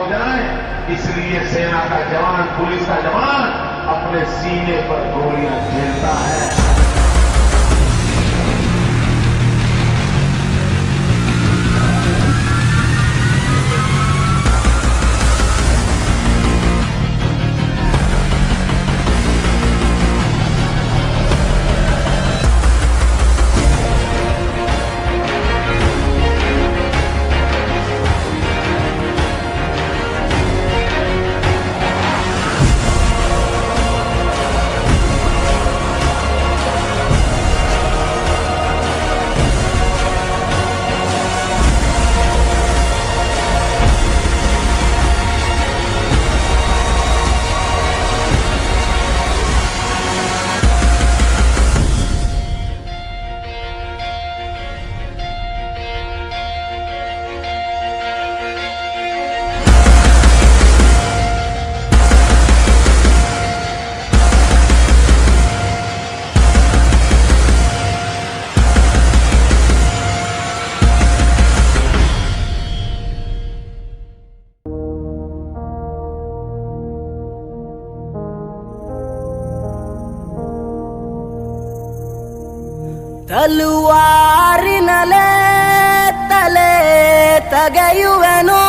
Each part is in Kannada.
हो जाए, इसलिए सेना का जवान, पुलिस का जवान, अपने सीने पर गोलियाँ झेलता है। ತಲುವಾರಿನಲೆ ತಲೆ ತಗೆಯುವೆನು.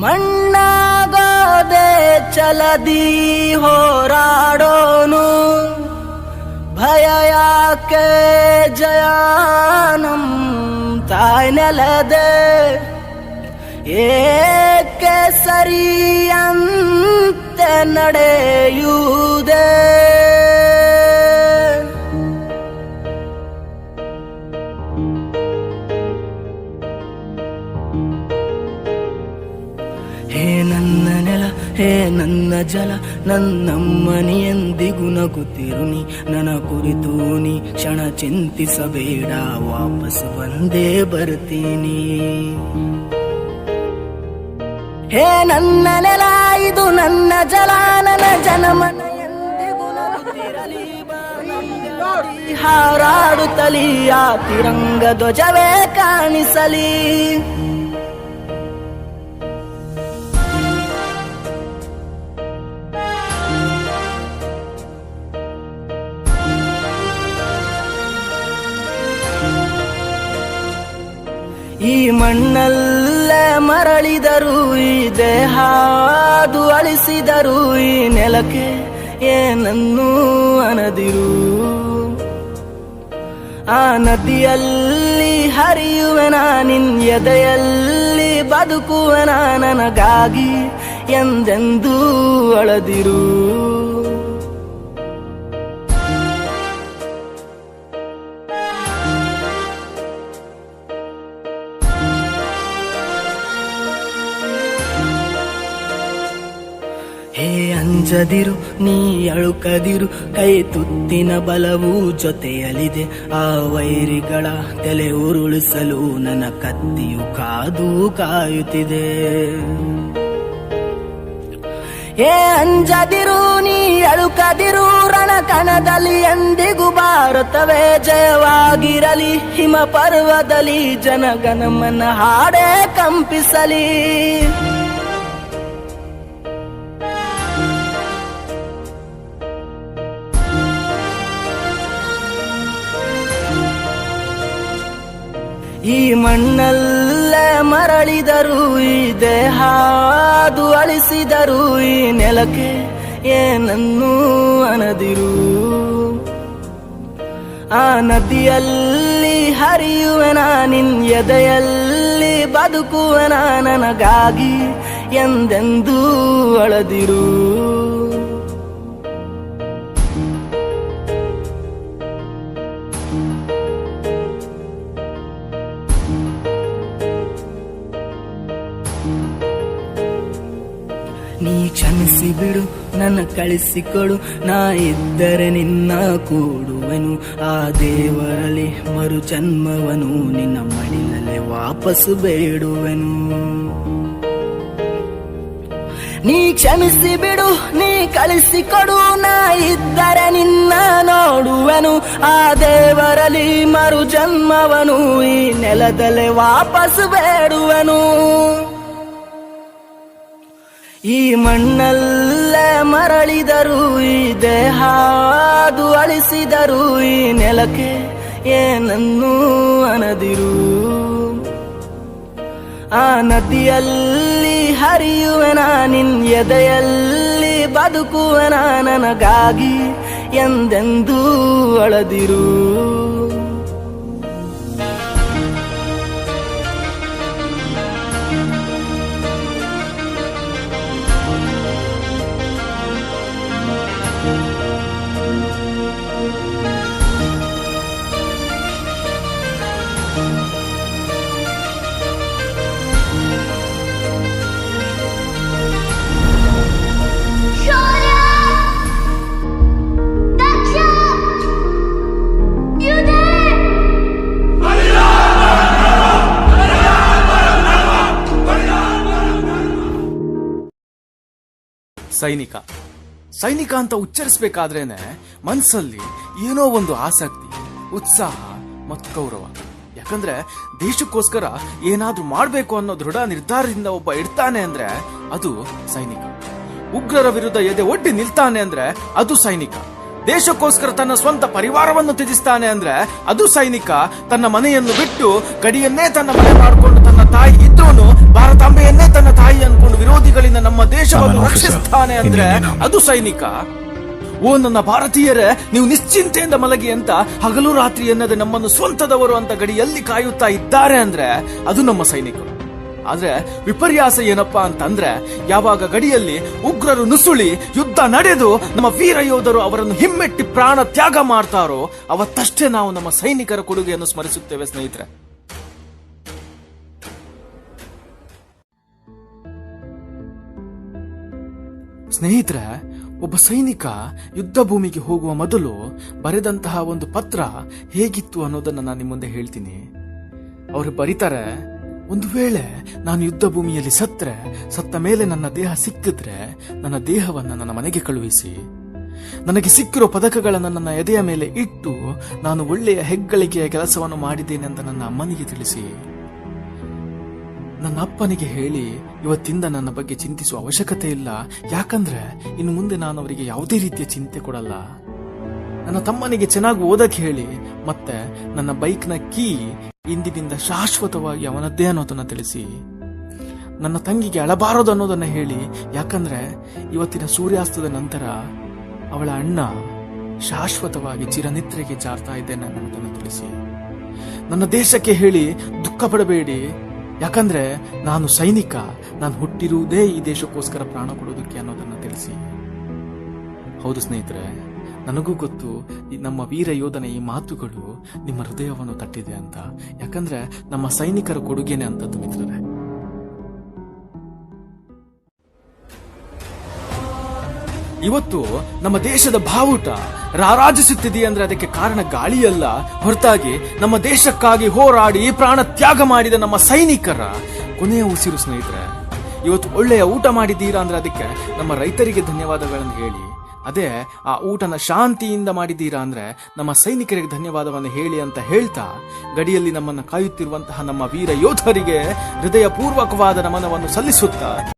ಮಣ್ಣಾಗೋದೆ ಚಲದಿ ಹೋರಾಡೋನು. ಭಯ ಯಾಕೆ ಜಯ ತಾಯ್ ನೆಲದೆ. ಏಕೆ ಸರಿಯಂತೆ ನಡೆಯುವುದೇ. ನನ್ನ ಜಲ ನನ್ನಮ್ಮನಿ ಎಂದಿಗೂ ನಗುತ್ತಿರುನಿ ನನ್ನ ಕುರಿತು ನೀ ಕ್ಷಣ ಚಿಂತಿಸಬೇಡ ವಾಪಸ್ ಬಂದೇ ಬರ್ತೀನಿ ಹೇ ನನ್ನ ನೆಲ ಇದು ನನ್ನ ಜಲ ನನ್ನ ಜನಮನ ಎಂದಿಗೂ ನಗುತ್ತಿರಲಿ ಬಾ ನಮ್ಗಾಗಿ ಹಾರಾಡುತ್ತಲಿ ಆ ತಿರಂಗ ಧ್ವಜವೇ ಕಾಣಿಸಲಿ ಈ ಮಣ್ಣಲ್ಲೇ ಮರಳಿದರು ಈ ದೇಹಾದು ಅಳಿಸಿದರು ಈ ನೆಲಕ್ಕೆ ಏನನ್ನೂ ಅನದಿರು. ಆ ನದಿಯಲ್ಲಿ ಹರಿಯುವನ, ನಿನ್ ಎದೆಯಲ್ಲಿ ಬದುಕುವನ, ನನಗಾಗಿ ಎಂದೆಂದೂ ಅಳದಿರು. ಹೇ ಅಂಜದಿರು, ನೀ ಅಳುಕದಿರು, ಕೈ ತುತ್ತಿನ ಬಲವು ಜೊತೆಯಲಿದೆ ಆ ವೈರಿಗಳ ತಲೆ ಉರುಳಿಸಲು ನನ್ನ ಕತ್ತಿಯು ಕಾದು ಕಾಯುತ್ತಿದೆ. ಏ ಅಂಜದಿರು, ನೀ ಅಳುಕದಿರು, ರಣಕಣದಲ್ಲಿ ಎಂದಿಗೂ ಭಾರತವೇ ಜಯವಾಗಿರಲಿ. ಹಿಮ ಪರ್ವದಲ್ಲಿ ಜನಗಣಮನ ಹಾಡೇ ಕಂಪಿಸಲಿ. ಈ ಮಣ್ಣಲ್ಲೇ ಮರಳಿದರು ಈ ದೇಹಾದು ಅಳಿಸಿದರು ಈ ನೆಲಕ್ಕೆ ಏನನ್ನೂ ಅನದಿರು. ಆ ನದಿಯಲ್ಲಿ ಹರಿಯುವೆನ ನಿನ್ ಎದೆಯಲ್ಲಿ ಬದುಕುವನ ನನಗಾಗಿ ಎಂದೆಂದೂ ಅಳದಿರು. ನೀ ಕ್ಷಮಿಸಿ ಬಿಡು ನನ್ನ ಕಳಿಸಿಕೊಡು. ನಾ ಇದ್ದರೆ ನಿನ್ನ ಕೂಡುವೆನು. ಆ ದೇವರಲ್ಲಿ ಮರು ಜನ್ಮವನು ನಿನ್ನ ಮಡಿಲಲ್ಲೇ ವಾಪಸ್ಸು ಬೇಡುವೆನು. ನೀ ಕ್ಷಮಿಸಿ ಬಿಡು ನೀ ಕಳಿಸಿಕೊಡು. ನಾ ಇದ್ದರೆ ನಿನ್ನ ನೋಡುವೆನು. ಆ ದೇವರಲ್ಲಿ ಮರು ಜನ್ಮವನು ಈ ನೆಲದಲ್ಲೇ ವಾಪಸ್ ಬೇಡುವೆನು. ಈ ಮಣ್ಣಲ್ಲೇ ಮರಳಿದರು ಈ ದೇಹ ಅದು ಅಳಿಸಿದರು ಈ ನೆಲಕ್ಕೆ ಏನನ್ನೂ ಅನದಿರು. ಆ ನದಿಯಲ್ಲಿ ಹರಿಯುವೆನ ನಿನ್ ಎದೆಯಲ್ಲಿ ಬದುಕುವೆನ ನನಗಾಗಿ ಎಂದೆಂದೂ ಅಳದಿರು. ಸೈನಿಕ. ಸೈನಿಕ ಅಂತ ಉಚ್ಚರಿಸಬೇಕಾದ್ರೇನೆ ಮನಸ್ಸಲ್ಲಿ ಏನೋ ಒಂದು ಆಸಕ್ತಿ, ಉತ್ಸಾಹ ಮತ್ತು ಗೌರವ. ಯಾಕಂದ್ರೆ ದೇಶಕ್ಕೋಸ್ಕರ ಏನಾದ್ರೂ ಮಾಡಬೇಕು ಅನ್ನೋ ದೃಢ ನಿರ್ಧಾರದಿಂದ ಒಬ್ಬ ಇಡ್ತಾನೆ ಅಂದ್ರೆ ಅದು ಸೈನಿಕ. ಉಗ್ರರ ವಿರುದ್ಧ ಎದೆ ಒಡ್ಡಿ ನಿಲ್ತಾನೆ ಅಂದ್ರೆ ಅದು ಸೈನಿಕ. ದೇಶಕ್ಕೋಸ್ಕರ ತನ್ನ ಸ್ವಂತ ಪರಿವಾರವನ್ನು ತ್ಯಜಿಸ್ತಾನೆ ಅಂದ್ರೆ ಅದು ಸೈನಿಕ ತನ್ನ ಮನೆಯನ್ನು ಬಿಟ್ಟು ಗಡಿಯನ್ನೇ ತನ್ನ ಮನೆ ಮಾಡಿಕೊಂಡು ತನ್ನ ತಾಯಿ ಇದ್ರೂ ಭಾರತಾಂಬೆಯನ್ನೇ ತನ್ನ ತಾಯಿ ಅನ್ಕೊಂಡು ವಿರೋಧಿಗಳಿಂದ ನಮ್ಮ ದೇಶವನ್ನು ನಾನು ರಕ್ಷಿಸ್ತಾನೆ ಅಂದ್ರೆ ಅದು ಸೈನಿಕ? ಓ ನನ್ನ ಭಾರತೀಯರೇ ನೀವು ನಿಶ್ಚಿಂತೆಯಿಂದ ಮಲಗಿ ಅಂತ ಹಗಲು ರಾತ್ರಿ ಎನ್ನದೆ ನಮ್ಮನ್ನು ಸ್ವಂತದವರು ಅಂತ ಗಡಿಯಲ್ಲಿ ಕಾಯುತ್ತಾ ಇದ್ದಾರೆ ಅಂದ್ರೆ ಅದು ನಮ್ಮ ಸೈನಿಕರು. ಆದ್ರೆ ವಿಪರ್ಯಾಸ ಏನಪ್ಪಾ ಅಂತಂದ್ರೆ, ಯಾವಾಗ ಗಡಿಯಲ್ಲಿ ಉಗ್ರರು ನುಸುಳಿ ಯುದ್ಧ ನಡೆದು ನಮ್ಮ ವೀರ ಯೋಧರು ಅವರನ್ನು ಹಿಮ್ಮೆಟ್ಟಿ ಪ್ರಾಣ ತ್ಯಾಗ ಮಾಡ್ತಾರೋ, ಅವತ್ತಷ್ಟೇ ನಾವು ನಮ್ಮ ಸೈನಿಕರ ಕೊಡುಗೆಯನ್ನು ಸ್ಮರಿಸುತ್ತೇವೆ ಸ್ನೇಹಿತರೆ. ಸ್ನೇಹಿತರೆ, ಒಬ್ಬ ಸೈನಿಕ ಯುದ್ಧ ಭೂಮಿಗೆ ಹೋಗುವ ಮೊದಲು ಬರೆದಂತಹ ಒಂದು ಪತ್ರ ಹೇಗಿತ್ತು ಅನ್ನೋದನ್ನ ನಾನು ನಿಮ್ಮ ಮುಂದೆ ಹೇಳ್ತೀನಿ. ಅವರು ಬರೀತಾರೆ ಒಂದು ವೇಳೆ ನಾನು ಯುದ್ಧ ಭೂಮಿಯಲ್ಲಿ ಸತ್ರೆ ಸತ್ತ ಮೇಲೆ ನನ್ನ ದೇಹ ಸಿಕ್ಕಿದ್ರೆ ನನ್ನ ದೇಹವನ್ನು ನನ್ನ ಮನೆಗೆ ಕಳುಹಿಸಿ. ನನಗೆ ಸಿಕ್ಕಿರೋ ಪದಕಗಳನ್ನು ನನ್ನ ಎದೆಯ ಮೇಲೆ ಇಟ್ಟು ನಾನು ಒಳ್ಳೆಯ ಹೆಗ್ಗಳಿಕೆಯ ಕೆಲಸವನ್ನು ಮಾಡಿದ್ದೇನೆ ಅಂತ ನನ್ನ ಅಮ್ಮನಿಗೆ ತಿಳಿಸಿ. ನನ್ನ ಅಪ್ಪನಿಗೆ ಹೇಳಿ, ಇವತ್ತಿಂದ ನನ್ನ ಬಗ್ಗೆ ಚಿಂತಿಸುವ ಅವಶ್ಯಕತೆ ಇಲ್ಲ. ಯಾಕಂದ್ರೆ ಇನ್ನು ಮುಂದೆ ನಾನು ಅವರಿಗೆ ಯಾವುದೇ ರೀತಿಯ ಚಿಂತೆ ಕೊಡಲ್ಲ. ನನ್ನ ತಮ್ಮನಿಗೆ ಚೆನ್ನಾಗಿ ಓದಕ್ಕೆ ಹೇಳಿ, ಮತ್ತೆ ನನ್ನ ಬೈಕ್ನ ಕೀ ಇಂದಿನಿಂದ ಶಾಶ್ವತವಾಗಿ ಅವನದ್ದೇ ಅನ್ನೋದನ್ನು ತಿಳಿಸಿ. ನನ್ನ ತಂಗಿಗೆ ಅಳಬಾರದು ಅನ್ನೋದನ್ನು ಹೇಳಿ, ಯಾಕಂದ್ರೆ ಇವತ್ತಿನ ಸೂರ್ಯಾಸ್ತದ ನಂತರ ಅವಳ ಅಣ್ಣ ಶಾಶ್ವತವಾಗಿ ಚಿರನಿದ್ರೆಗೆ ಜಾರ್ತಾ ಇದ್ದೇನೆ ಅನ್ನೋದನ್ನು ತಿಳಿಸಿ. ನನ್ನ ದೇಶಕ್ಕೆ ಹೇಳಿ ದುಃಖ ಪಡಬೇಡಿ. ಯಾಕಂದ್ರೆ ನಾನು ಸೈನಿಕ, ನಾನು ಹುಟ್ಟಿರುವುದೇ ಈ ದೇಶಕ್ಕೋಸ್ಕರ ಪ್ರಾಣ ಕೊಡೋದಕ್ಕೆ ಅನ್ನೋದನ್ನು ತಿಳಿಸಿ. ಹೌದು ಸ್ನೇಹಿತರೆ ನನಗೂ ಗೊತ್ತು ನಮ್ಮ ವೀರ ಯೋಧನ ಈ ಮಾತುಗಳು ನಿಮ್ಮ ಹೃದಯವನ್ನು ತಟ್ಟಿದೆ ಅಂತ. ಯಾಕಂದ್ರೆ ನಮ್ಮ ಸೈನಿಕರ ಕೊಡುಗೆನೆ ಅಂತದ್ದು ಮಿತ್ರರೇ. ಇವತ್ತು ನಮ್ಮ ದೇಶದ ಬಾವುಟ ರಾರಾಜಿಸುತ್ತಿದೆ ಅಂದ್ರೆ ಅದಕ್ಕೆ ಕಾರಣ ಗಾಳಿಯಲ್ಲ. ಹೊರತಾಗಿ ನಮ್ಮ ದೇಶಕ್ಕಾಗಿ ಹೋರಾಡಿ ಪ್ರಾಣ ತ್ಯಾಗ ಮಾಡಿದ ನಮ್ಮ ಸೈನಿಕರ ಕೊನೆಯ ಉಸಿರು ಸ್ನೇಹಿತರೆ, ಇವತ್ತು ಒಳ್ಳೆಯ ಊಟ ಮಾಡಿದ್ದೀರಾ ಅಂದ್ರೆ ಅದಕ್ಕೆ ನಮ್ಮ ರೈತರಿಗೆ ಧನ್ಯವಾದಗಳನ್ನು ಹೇಳಿ. ಅದೇ, ಆ ಊಟನ ಶಾಂತಿಯಿಂದ ಮಾಡಿದ್ದೀರಾ ಅಂದ್ರೆ ನಮ್ಮ ಸೈನಿಕರಿಗೆ ಧನ್ಯವಾದವನ್ನು ಹೇಳಿ ಅಂತ ಹೇಳ್ತಾ, ಗಡಿಯಲ್ಲಿ ನಮ್ಮನ್ನು ಕಾಯುತ್ತಿರುವಂತಹ ನಮ್ಮ ವೀರ ಯೋಧರಿಗೆ ಹೃದಯಪೂರ್ವಕವಾದ ನಮನವನ್ನು ಸಲ್ಲಿಸುತ್ತಾ